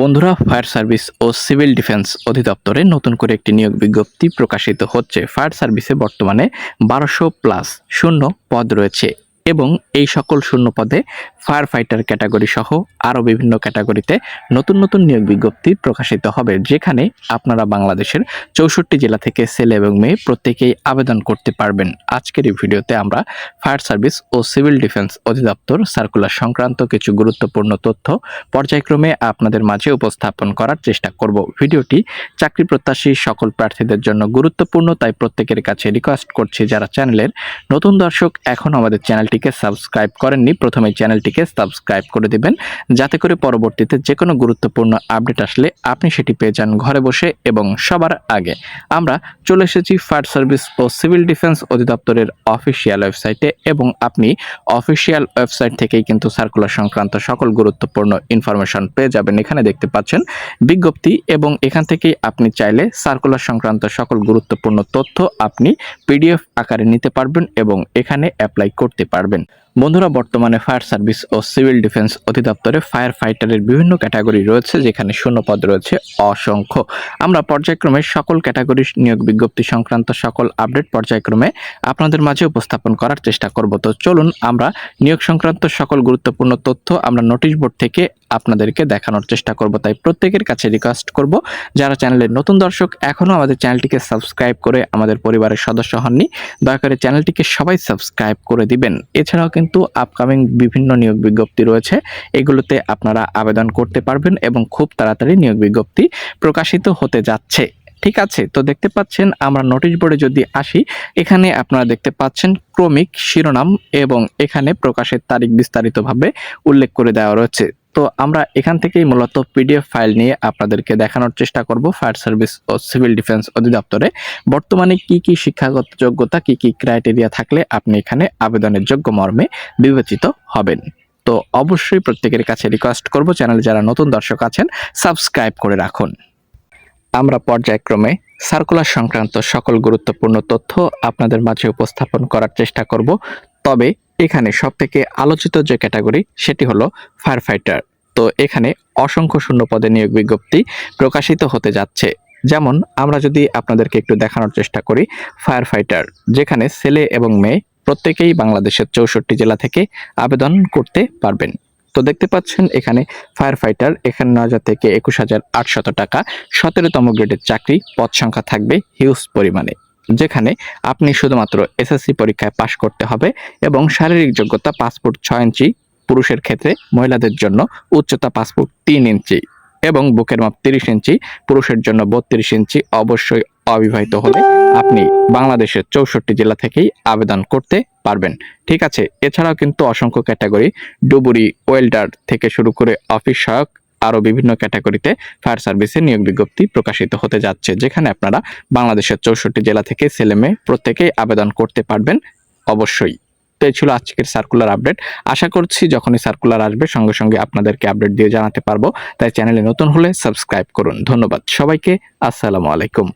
বন্ধুরা, fire service ও civil defence অধিদপ্তরে নতুন করে একটি নিয়োগ বিজ্ঞপ্তি প্রকাশিত হচ্ছে। ফায়ার সার্ভিসে বর্তমানে বারোশো প্লাস শূন্য পদ রয়েছে। এবং এই সকল শূন্য পদে ফায়ার ফাইটার ক্যাটাগরি সহ আরও বিভিন্ন ক্যাটাগরিতে নতুন নতুন নিয়োগ বিজ্ঞপ্তি প্রকাশিত হবে, যেখানে আপনারা বাংলাদেশের চৌষট্টি জেলা থেকে ছেলে এবং মেয়ে প্রত্যেকেই আবেদন করতে পারবেন। আজকের এই ভিডিওতে আমরা ফায়ার সার্ভিস ও সিভিল ডিফেন্স অধিদপ্তর সার্কুলার সংক্রান্ত কিছু গুরুত্বপূর্ণ তথ্য পর্যায়ক্রমে আপনাদের মাঝে উপস্থাপন করার চেষ্টা করব। ভিডিওটি চাকরি প্রত্যাশী সকল প্রার্থীদের জন্য গুরুত্বপূর্ণ, তাই প্রত্যেকের কাছে রিকোয়েস্ট করছি যারা চ্যানেলের নতুন দর্শক এখন আমাদের চ্যানেলটিকে সাবস্ক্রাইব করেননি, প্রথমে চ্যানেলটিকে সাবস্ক্রাইব করে দিবেন, যাতে করে পরবর্তীতে যে কোনো গুরুত্বপূর্ণ আপডেট আসলে আপনি সেটি পেয়ে যান ঘরে বসে এবং সবার আগে। আমরা চলে এসেছি ফায়ার সার্ভিস ও সিভিল ডিফেন্স অধিদপ্তরের অফিসিয়াল ওয়েবসাইটে এবং আপনি অফিসিয়াল ওয়েবসাইট থেকেই কিন্তু সার্কুলার সংক্রান্ত সকল গুরুত্বপূর্ণ ইনফরমেশন পেয়ে যাবেন। এখানে দেখতে পাচ্ছেন, বিজ্ঞপ্তি এবং এখান থেকেই আপনি চাইলে সার্কুলার সংক্রান্ত সকল গুরুত্বপূর্ণ তথ্য আপনি পিডিএফ আকারে নিতে পারবেন এবং এখানে অ্যাপ্লাই করতে পারবেন। বন্ধুরা, বর্তমানে ফায়ার সার্ভিস ও সিভিল ডিফেন্স অধিদপ্তরে ফায়ার ফাইটারের বিভিন্ন ক্যাটাগরি রয়েছে, যেখানে শূন্যপদ রয়েছে অসংখ্য। আমরা পর্যায়ক্রমে সকল ক্যাটাগরি নিয়োগ বিজ্ঞপ্তি সংক্রান্ত সকল আপডেট পর্যায়ক্রমে আপনাদের মাঝে উপস্থাপন করার চেষ্টা করব। তো চলুন, আমরা নিয়োগ সংক্রান্ত সকল গুরুত্বপূর্ণ তথ্য আমরা নোটিশ বোর্ড থেকে আপনাদেরকে দেখানোর চেষ্টা করব, তাই প্রত্যেকের কাছে রিকোয়েস্ট করব। যারা চ্যানেলের নতুন দর্শক এখনও আমাদের চ্যানেলটিকে সাবস্ক্রাইব করে আমাদের পরিবারের সদস্য হননি, দয়া করে চ্যানেলটিকে সবাই সাবস্ক্রাইব করে দিবেন। এছাড়াও কিন্তু আপকামিং বিভিন্ন নিয়োগ বিজ্ঞপ্তি রয়েছে, এগুলোতে আপনারা আবেদন করতে পারবেন এবং খুব তাড়াতাড়ি নিয়োগ বিজ্ঞপ্তি প্রকাশিত হতে যাচ্ছে। ঠিক আছে, তো দেখতে পাচ্ছেন আমরা নোটিশ বোর্ডে যদি আসি, এখানে আপনারা দেখতে পাচ্ছেন ক্রমিক শিরোনাম এবং এখানে প্রকাশের তারিখ বিস্তারিতভাবে উল্লেখ করে দেওয়া রয়েছে। তো আমরা এখান থেকেই মূলত পিডিএফ ফাইল নিয়ে আপনাদেরকে দেখানোর চেষ্টা করব ফায়ার সার্ভিস ও সিভিল ডিফেন্স অধিদপ্তরে। বর্তমানে কি কি শিক্ষাগত যোগ্যতা, কি কি ক্রাইটেরিয়া থাকলে আপনি এখানে আবেদনের যোগ্য মর্মে বিবেচিত হবেন? তো অবশ্যই প্রত্যেকের কাছে রিকোয়েস্ট করব, চ্যানেলে যারা নতুন দর্শক আছেন সাবস্ক্রাইব করে রাখুন। আমরা পর্যায়ক্রমে সার্কুলার সংক্রান্ত সকল গুরুত্বপূর্ণ তথ্য আপনাদের মাঝে উপস্থাপন করার চেষ্টা করব। তবে এখানে সবথেকে আলোচিত যে ক্যাটাগরি, সেটি হলো ফায়ার ফাইটার তো এখানে অসংখ্য শূন্য পদে নিয়োগ বিজ্ঞপ্তি প্রকাশিত হতে যাচ্ছে। যেমন, আমরা যদি আপনাদেরকে একটু দেখানোর চেষ্টা করি ফায়ার ফাইটার যেখানে ছেলে এবং মেয়ে প্রত্যেকেই বাংলাদেশের চৌষট্টি জেলা থেকে আবেদন করতে পারবেন। তো দেখতে পাচ্ছেন এখানে ফায়ার ফাইটার একান্ন হাজার থেকে একুশ হাজার আটশত টাকা। সতেরোতম গ্রেডের চাকরি, পদ সংখ্যা থাকবে হিউজ পরিমাণে, যেখানে আপনি শুধুমাত্র এসএসসি পরীক্ষায় পাশ করতে হবে এবং শারীরিক যোগ্যতা পাসপোর্ট ছয় ইঞ্চি, পুরুষের ক্ষেত্রে মহিলাদের জন্য উচ্চতা পাসপোর্ট তিন ইঞ্চি এবং বুকের মাপ তিরিশ ইঞ্চি, পুরুষের জন্য বত্রিশ ইঞ্চি। অবশ্যই অবিবাহিত হলে আপনি বাংলাদেশের চৌষট্টি জেলা থেকেই আবেদন করতে পারবেন। ঠিক আছে, এছাড়াও কিন্তু অসংখ্য ক্যাটাগরি। ডুবুরি, ওয়েল্ডার থেকে শুরু করে অফিস সহায়ক আরও বিভিন্ন ক্যাটাগরিতে ফায়ার সার্ভিসে নিয়োগ বিজ্ঞপ্তি প্রকাশিত হতে যাচ্ছে, যেখানে আপনারা বাংলাদেশের চৌষট্টি জেলা থেকে ছেলে মেয়ে প্রত্যেকেই আবেদন করতে পারবেন অবশ্যই। তো ছিল আজকের সার্কুলার আপডেট আশা করছি যখনই সার্কুলার আসবে, সঙ্গে সঙ্গে আপনাদেরকে আপডেট দিয়ে জানাতে পারব। তাই চ্যানেলে নতুন হলে সাবস্ক্রাইব করুন। ধন্যবাদ সবাইকে। আসসালামু আলাইকুম।